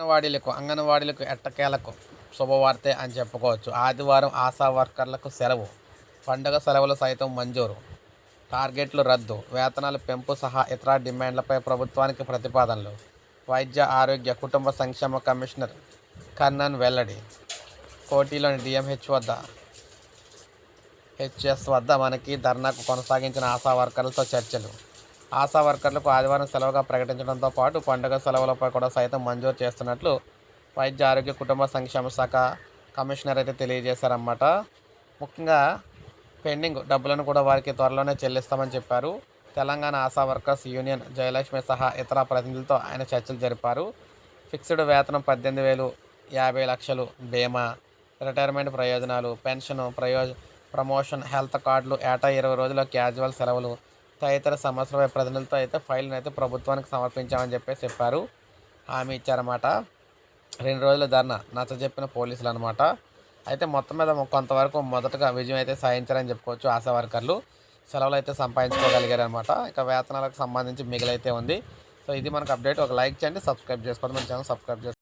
అంగన్వాడీలకు అంగన్వాడీలకు ఎట్టకేలకు శుభవార్తె అని చెప్పుకోవచ్చు. ఆదివారం ఆశా వర్కర్లకు సెలవు. పండుగ సెలవులు సైతం మంజూరు. టార్గెట్లు రద్దు. వేతనాల పెంపు సహా ఇతర డిమాండ్లపై ప్రభుత్వానికి ప్రతిపాదనలు. వైద్య ఆరోగ్య కుటుంబ సంక్షేమ కమిషనర్ కర్ణన్ వెల్లడి. కోటిలోని డిఎంహెచ్ వద్ద హెచ్ఎస్ వద్ద మనకి ధర్నాకు కొనసాగించిన ఆశా వర్కర్లతో చర్చలు. ఆశా వర్కర్లకు ఆదివారం సెలవుగా ప్రకటించడంతో పాటు పండుగ సెలవులపై కూడా సైతం మంజూరు చేస్తున్నట్లు వైద్య ఆరోగ్య కుటుంబ సంక్షేమ శాఖ కమిషనర్ అయితే తెలియజేశారన్నమాట. ముఖ్యంగా పెండింగ్ డబ్బులను కూడా వారికి త్వరలోనే చెల్లిస్తామని చెప్పారు. తెలంగాణ ఆశా వర్కర్స్ యూనియన్ జయలక్ష్మి సహా ఇతర ప్రతినిధులతో ఆయన చర్చలు జరిపారు. ఫిక్స్డ్ వేతనం పద్దెనిమిది వేలు యాభై లక్షలు బీమా రిటైర్మెంట్ ప్రయోజనాలు పెన్షన్ ప్రయోజ ప్రమోషన్ హెల్త్ కార్డులు ఏటా ఇరవై రోజుల క్యాజువల్ సెలవులు తదితర సమస్యలపై ప్రజలతో అయితే ఫైల్ను అయితే ప్రభుత్వానికి సమర్పించామని చెప్పేసి చెప్పారు. హామీ ఇచ్చారన్నమాట. రెండు రోజుల ధర్నా నచ్చ చెప్పిన పోలీసులు అనమాట అయితే మొత్తం మీద కొంతవరకు మొదటగా విజయం అయితే సాధించారని చెప్పుకోవచ్చు ఆశా వర్కర్లు. సెలవులు అయితే సంపాదించుకోగలిగారు అనమాట ఇక వేతనాలకు సంబంధించి మిగిలైతే ఉంది. సో ఇది మనకు అప్డేట్. ఒక లైక్ చేయండి సబ్స్క్రైబ్ చేసుకోండి. మన ఛానల్ సబ్స్క్రైబ్ చేసుకోండి.